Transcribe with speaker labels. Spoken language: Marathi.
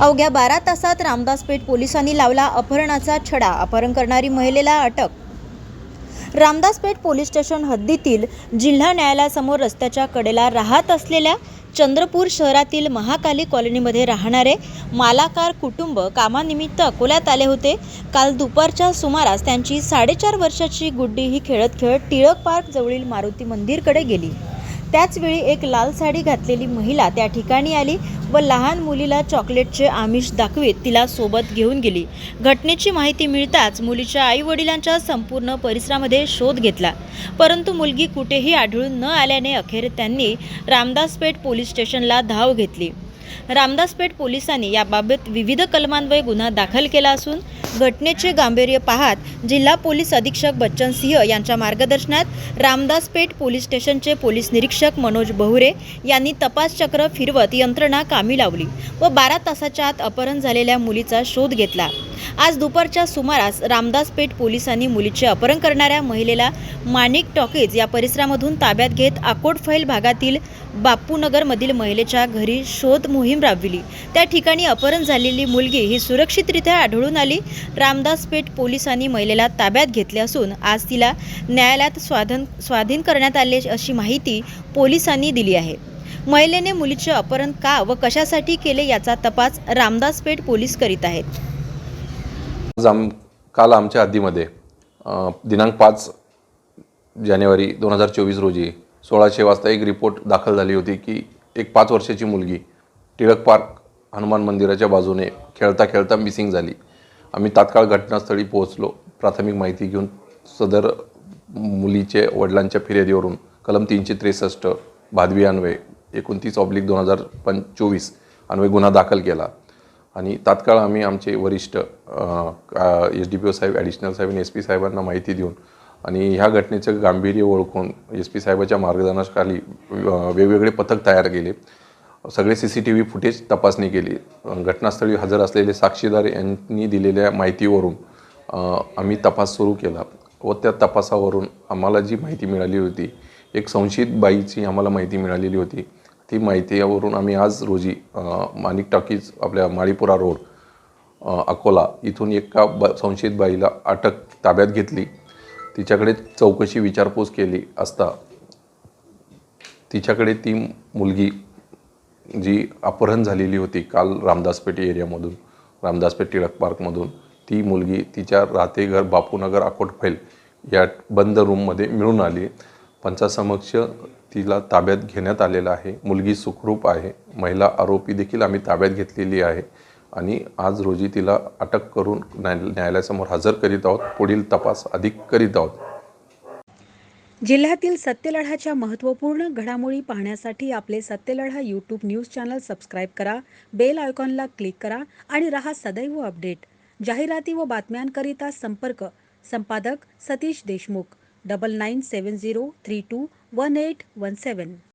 Speaker 1: अवघ्या बारा तासात रामदासपेठ पोलिसांनी लावला अपहरणाचा छडा. अपहरण करणारी महिलेला अटक. रामदासपेठ पोलीस स्टेशन हद्दीतील जिल्हा न्यायालयासमोर रस्त्याच्या कडेला राहत असलेल्या चंद्रपूर शहरातील महाकाली कॉलनीमध्ये राहणारे मालाकार कुटुंब कामानिमित्त अकोल्यात आले होते. काल दुपारच्या सुमारास त्यांची साडेचार वर्षाची गुड्डी ही खेळत खेळत टिळक पार्क जवळील मारुती मंदिरकडे गेली. त्याचवेळी एक लाल साडी घातलेली महिला त्या ठिकाणी आली. व लहान मुलीला चॉकलेटचे आमिष दाखवीत तिला सोबत घेऊन गेली. घटनेची माहिती मिळताच मुलीच्या आई वडिलांच्या संपूर्ण परिसरामध्ये शोध घेतला. परंतु मुलगी कुठेही आढळून न आल्याने अखेर त्यांनी रामदासपेठ पोलीस स्टेशनला धाव घेतली. रामदासपेठ पोलिसांनी याबाबत विविध कलमान्वये गुन्हा दाखल केला असून घटनेचे गांभीर्य पाहत जिल्हा पोलीस अधीक्षक बच्चन सिंह यांच्या मार्गदर्शनात रामदासपेठ पोलीस स्टेशनचे पोलीस निरीक्षक मनोज बहुरे यांनी तपास चक्र फिरवत यंत्रणा कामी लावली व बारा तासाच्या आत अपहरण झालेल्या मुलीचा शोध घेतला. आज दुपारच्या सुमारास रामदासपेठ पोलिसांनी मुलीचे अपहरण करणाऱ्या महिलेला माणिक टॉकीज या परिसरामधून ताब्यात घेत आकोट फैल भागातील बापूनगरमधील महिलेच्या घरी शोध मोहीम राबविली. त्या ठिकाणी अपहरण झालेली मुलगी ही सुरक्षितरित्या आढळून आली. रामदासपेठ पोलिसांनी महिलेला ताब्यात घेतले असून आज तिला न्यायालयात स्वाधन स्वाधीन करण्यात आले अशी माहिती पोलिसांनी दिली आहे. महिलेने मुलीचे अपहरण का व कशासाठी केले याचा तपास रामदासपेठ पोलीस करीत आहेत.
Speaker 2: आज आम काल आमच्या हद्दीमध्ये दिनांक पाच जानेवारी दोन हजार चोवीस रोजी सोळाशे वाजता एक रिपोर्ट दाखल झाली होती की एक पाच वर्षाची मुलगी टिळक पार्क हनुमान मंदिराच्या बाजूने खेळता खेळता मिसिंग झाली. आम्ही तात्काळ घटनास्थळी पोहोचलो. प्राथमिक माहिती घेऊन सदर मुलीचे वडिलांच्या फिर्यादीवरून कलम तीनशे त्रेसष्ट भादवी अन्वय एकोणतीस ऑब्लिक दोन हजार पंच चोवीस अन्वय गुन्हा दाखल केला. आणि तात्काळ आम्ही आमचे वरिष्ठ एस डी पी ओ साहेब ॲडिशनल साहेब आणि एस पी साहेबांना माहिती देऊन आणि ह्या घटनेचं गांभीर्य ओळखून एस पी साहेबाच्या मार्गदर्शनाखाली वेगवेगळे पथक तयार केले. सगळे C C T V footage तपासणी केली. घटनास्थळी हजर असलेले साक्षीदार यांनी दिलेल्या माहितीवरून आम्ही तपास सुरू केला व त्या तपासावरून आम्हाला जी माहिती मिळाली होती एक संशयित बाईची आम्हाला माहिती मिळालेली होती. ती माहितीवरून आम्ही आज रोजी मानिक माणिक आपल्या माळीपुरा रोड अकोला. इथून एका ब संशयित बाईला अटक ताब्यात घेतली. तिच्याकडे चौकशी विचारपूस केली असता तिच्याकडे ती मुलगी जी अपहरण झालेली होती काल रामदासपेठ एरियामधून रामदासपेठ टिळक पार्कमधून ती मुलगी तिच्या राहतेघर बापूनगर अकोट फैल या बंद रूममध्ये मिळून आली. पंचासमक्ष तिला ताब्यात घेण्यात आलेलं आहे. मुलगी सुखरूप आहे. महिला आरोपी देखील आम्ही ताब्यात घेतलेली आहे. आणि आज रोजी तिला अटक करून न्याय न्यायालयासमोर हजर करीत आहोत. पुढील तपास अधिक करीत आहोत.
Speaker 3: जिल्ह्यातील सत्यलढ्याच्या महत्त्वपूर्ण घडामोडी पाहण्यासाठी आपले Satyaladha YouTube news channel subscribe करा बेल आयकॉनला क्लिक करा आणि रहा सदैव अपडेट. जाहिराती व बातम्यांकरिता संपर्क संपादक Satish Deshmukh. Double nine seven zero three two one eight one seven